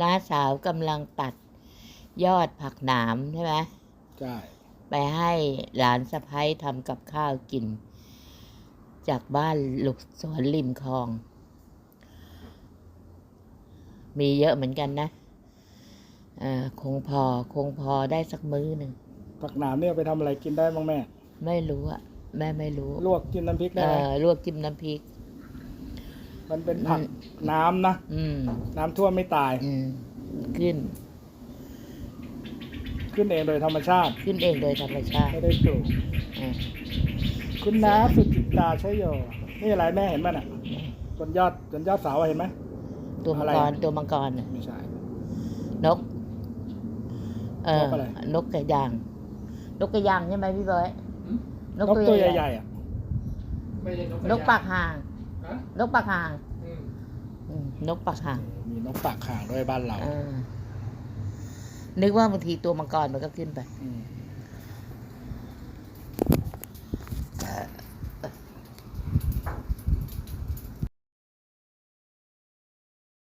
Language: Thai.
น้าสาวกำลังตัดยอดผักหนามใช่ไหมใช่ ไปให้หลานสะพ้ยทำกับข้าวกิน จากบ้านลูกสวนริมคลอง มีเยอะเหมือนกันนะเอ่อคงพอคงพอได้สักมื้อหนึ่งผักหนามเนี่ยเอาไปทำอะไรกินได้บ้างแม่ ไม่รู้อะแม่ไม่รู้ลวกจิ้มน้ำพริกได้เอไหมอลวกจิ้มน้ำพริก มันเป็นผักอืมน้ำนะ อืม น้ำท่วมไม่ตาย อืม ขึ้น ขึ้นเองโดยธรรมชาติ ขึ้นเองโดยธรรมชาติไม่ได้ปลูก อ่าคุณน้าสุจิตาใช่โยนี่อะไรแม่เห็นไหมน่ะบนยอดบนยอดเสาอะเห็นไหม ตัวมังอะไรกรอะตัวมังกรน่ะไม่ใช่ นก เออนกอะไรนกกระยาง นกกระยางใช่ไหมพี่บอย นกตัวใหญ่ๆอะ ไม่ใช่นกนกปากห่างฮะ นกปากห่างอืมอืมนกปากห่างมีนกปากห่างด้วยบ้านเราเออนึกว่าบางทีตัวมังกรมันก็ขึ้นไป อืม